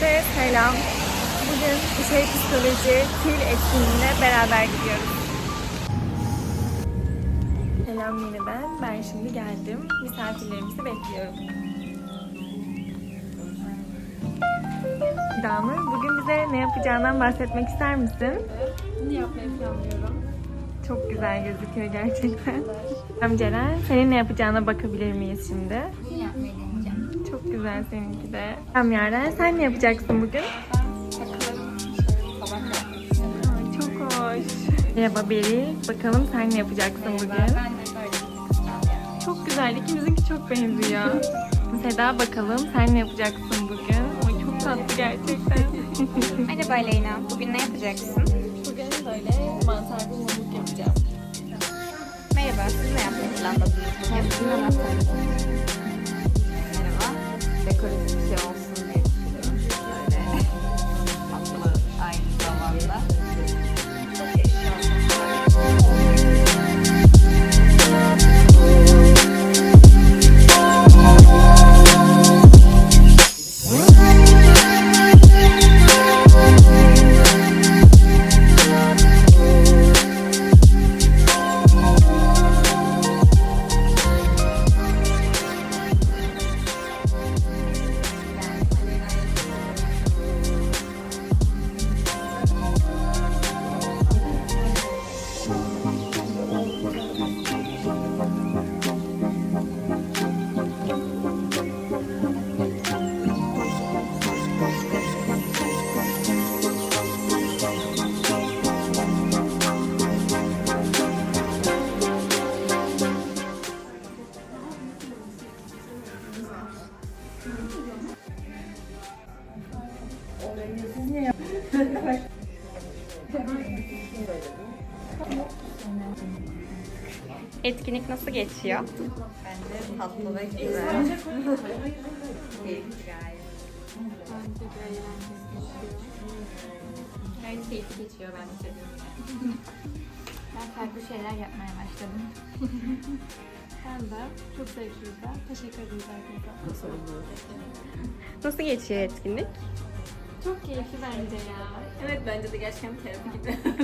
Herkese selam. Bugün şey psikoloji fil etkinliğine beraber gidiyoruz. Selam yeniden. Ben şimdi geldim. Misafirlerimizi bekliyorum. Damur, bugün bize ne yapacağından bahsetmek ister misin? Bunu yapmayı planlıyorum. Çok güzel gözüküyor gerçekten. Tamam Ceren, senin ne yapacağına bakabilir miyiz şimdi? Çok güzel seninki de. Tamam Yaren, sen ne yapacaksın bugün? Çok hoş. Merhaba Beri. Bakalım sen ne yapacaksın bugün? Çok güzel. İkimizinki çok benziyor. Seda bakalım sen ne yapacaksın bugün? Ay çok tatlı gerçekten. Merhaba Leyla. Bugün ne yapacaksın? bugün böyle mantarlı mamuk yapacağım. Merhaba. Siz ne yapmayı planladınız bugün? Etkinlik nasıl geçiyor? Bence tatlı ve güzel. Gayet keyifli geçiyor bence. Ben farklı şeyler yapmaya başladım. ben de çok zevkliydi. Teşekkür ederiz herkese. Nasıl geçiyor etkinlik? Çok keyifli bence ya. Evet bence de gerçekten terapi gibi.